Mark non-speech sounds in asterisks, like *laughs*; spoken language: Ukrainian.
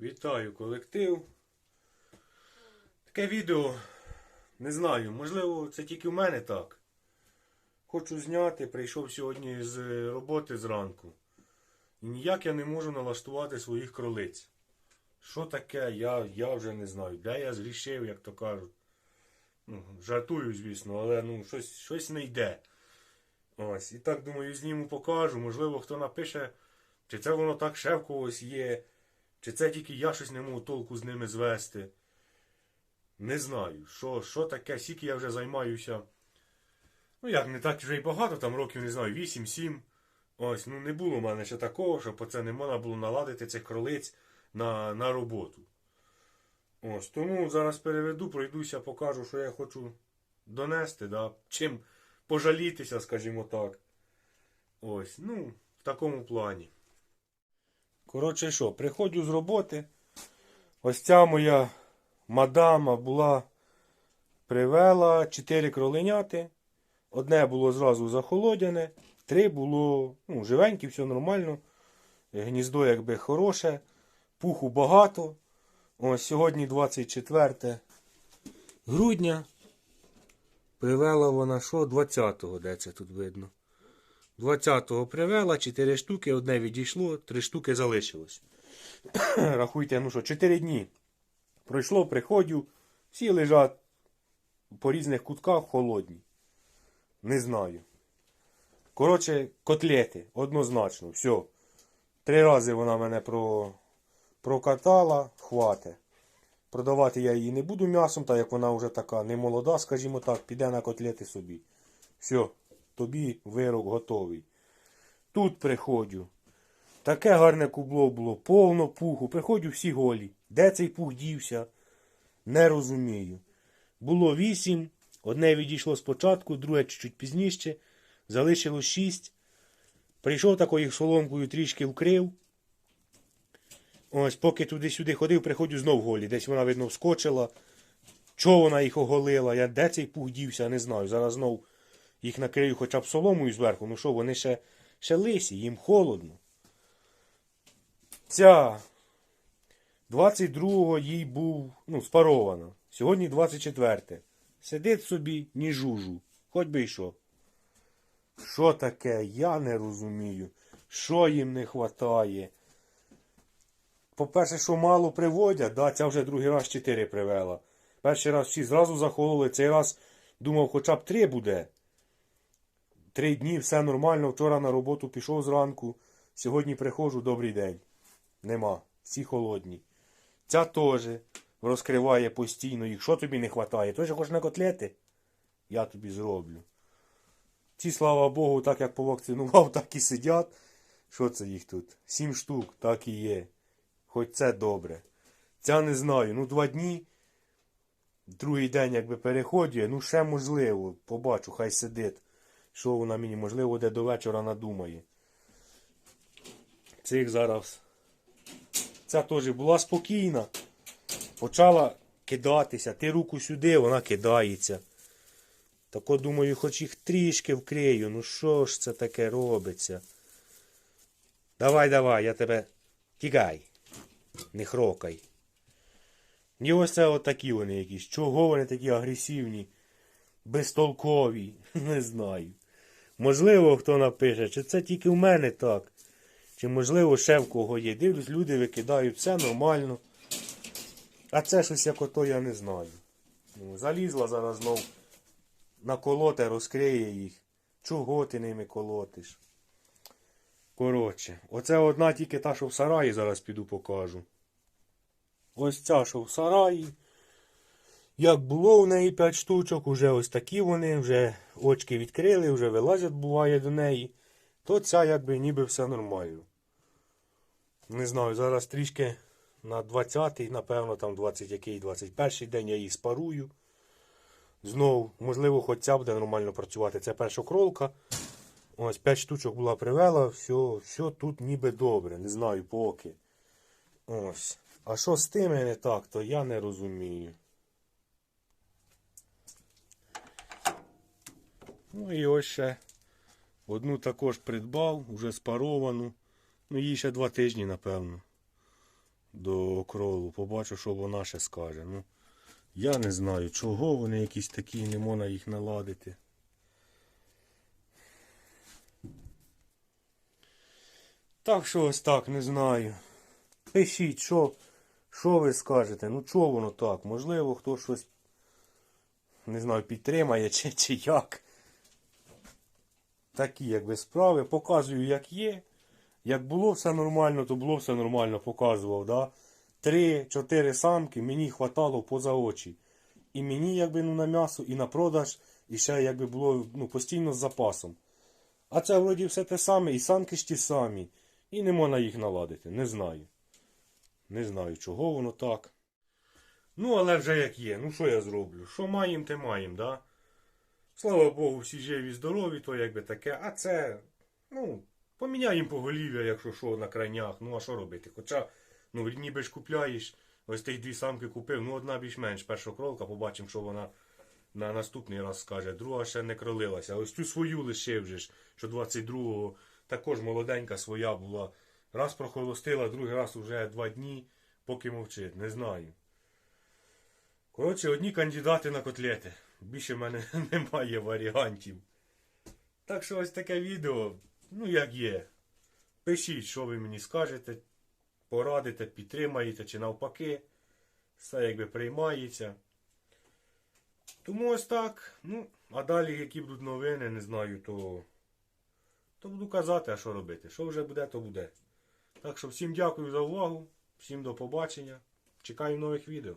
Вітаю колектив. Таке відео, не знаю, можливо, це тільки в мене так. Хочу зняти, прийшов сьогодні з роботи зранку. І ніяк я не можу налаштувати своїх кролиць. Що таке, я, я вже не знаю. Де я зрішив, як то кажуть. Ну, жартую, звісно, але ну, щось, щось не йде. Ось. І так думаю, зніму покажу. Можливо, хто напише, чи це воно так ще в когось є. Чи це тільки я щось не можу толку з ними звести? Не знаю. Що, що таке, скільки я вже займаюся. Ну, як не так вже й багато, там років, не знаю, 8-7. Ось, ну не було в мене ще такого, щоб оце не можна було наладити цих кролиць на, на роботу. Ось, тому зараз переведу, пройдуся, покажу, що я хочу донести, да? чим пожалітися, скажімо так. Ось, ну, в такому плані. Коротше що, приходжу з роботи. Ось ця моя мадама була привела чотири кроленяти. Одне було зразу захолодяне, три було ну, живенькі, все нормально. Гніздо якби хороше, пуху багато. Ось сьогодні 24 грудня. Привела вона що? 20-го, де це тут видно. 20-го привела, 4 штуки, одне відійшло, 3 штуки залишилось. *clears throat* Рахуйте, ну що, 4 дні. Пройшло, приходю, всі лежать по різних кутках холодні. Не знаю. Коротше, котлети, однозначно, все. Три рази вона мене про... прокатала, хвате. Продавати я її не буду м'ясом, так як вона вже така не молода, скажімо так, піде на котлети собі. Все, тобі вирок готовий. Тут приходжу. Таке гарне кубло було, повно пуху. Приходжу всі голі. Де цей пух дівся? Не розумію. Було вісім, одне відійшло спочатку, друге чуть-чуть пізніше. Залишилось шість. Прийшов такою їх соломкою трішки вкрив. Ось, поки туди-сюди ходив, приходжу знов голі. Десь вона, видно, вскочила. Чого вона їх оголила? Я де цей пух дівся, не знаю. Зараз знов їх накрию хоча б соломою зверху. Ну що, вони ще, ще лисі, їм холодно. Ця 22-го їй був ну, спарована. Сьогодні 24. Сидить собі, ні жужу. Хоч би й що. Що таке? Я не розумію. Що їм не вистачає? По-перше, що мало приводять, да, ця вже другий раз 4 привела. Перший раз всі зразу захололи, цей раз думав, хоча б 3 буде. Три дні, все нормально. Вчора на роботу пішов зранку. Сьогодні приходжу, добрий день. Нема. Всі холодні. Ця теж розкриває постійно їх. Що тобі не вистачає? Той же хочеш на котлети? Я тобі зроблю. Ці, слава Богу, так як повакцинував, *laughs* так і сидять. Що це їх тут? Сім штук, так і є. Хоч це добре. Ця не знаю. Ну, два дні. Другий день якби переходює, ну ще можливо. Побачу, хай сидить. Що вона мені, можливо, де до вечора надумає. Цих зараз. Ця теж була спокійна. Почала кидатися. Ти руку сюди, вона кидається. Так от думаю, хоч їх трішки вкрию. Ну що ж це таке робиться? Давай, давай, я тебе. Тікай. Не хрокай. І ось це от вони якісь. Чого вони такі агресивні, безтолкові? *laughs* Не знаю. Можливо, хто напише, чи це тільки в мене так. Чи можливо ще в кого є. Дивлюсь, люди викидають, все нормально. А це щось як ото я не знаю. Ну, залізла зараз знов на колоте, розкриє їх. Чого ти ними колотиш? Коротше, оце одна тільки та, що в сараї зараз піду покажу. Ось ця, що в сараї. Як було в неї 5 штучок, уже ось такі вони, вже очки відкрили, вже вилазять, буває до неї. То ця якби ніби все нормально. Не знаю, зараз трішки на 20-й, напевно, там 20 який 21 день я її спарую. Знову, можливо, хоч ця буде нормально працювати. Це перша кролка. Ось 5 штучок була привела, все, все тут ніби добре, не знаю поки. Ось. А що з тими не так, то я не розумію. Ну і ось ще одну також придбав, вже спаровану. Ну, їй ще два тижні, напевно. до кролу, побачу, що вона ще скаже. Ну, я не знаю, чого вони якісь такі, не можна їх наладити. Так що ось так, не знаю. Пишіть, що, що ви скажете. Ну чого воно так? Можливо, хто щось не знаю, підтримає чи, чи як. Такі якби справи. Показую, як є. Як було все нормально, то було все нормально, показував. Да? Три-чотири самки мені хватало поза очі. І мені якби ну, на м'ясо, і на продаж, і ще якби було ну, постійно з запасом. А це вроді все те саме, і самки ж ті самі. І не можна їх наладити. Не знаю. Не знаю, чого воно так. Ну, але вже як є. Ну що я зроблю? Що маємо, те маємо, да? Слава Богу, всі живі, здорові, то якби таке. А це, ну, поміняємо поголів'я, якщо що, на крайнях. Ну, а що робити? Хоча, ну, ніби ж купляєш, ось тих дві самки купив, ну, одна більш-менш перша кролка, побачимо, що вона на наступний раз скаже. Друга ще не кролилася. Ось цю свою лишив же ж, що 22-го також молоденька своя була. Раз прохолостила, другий раз уже два дні, поки мовчить. Не знаю. Коротше, одні кандидати на котлети. Більше в мене *laughs* немає варіантів. Так що ось таке відео, ну як є. Пишіть, що ви мені скажете, порадите, підтримаєте чи навпаки. Все якби приймається. Тому ось так. Ну, а далі, які будуть новини, не знаю, то, то буду казати, а що робити. Що вже буде, то буде. Так що всім дякую за увагу, всім до побачення. Чекаю нових відео.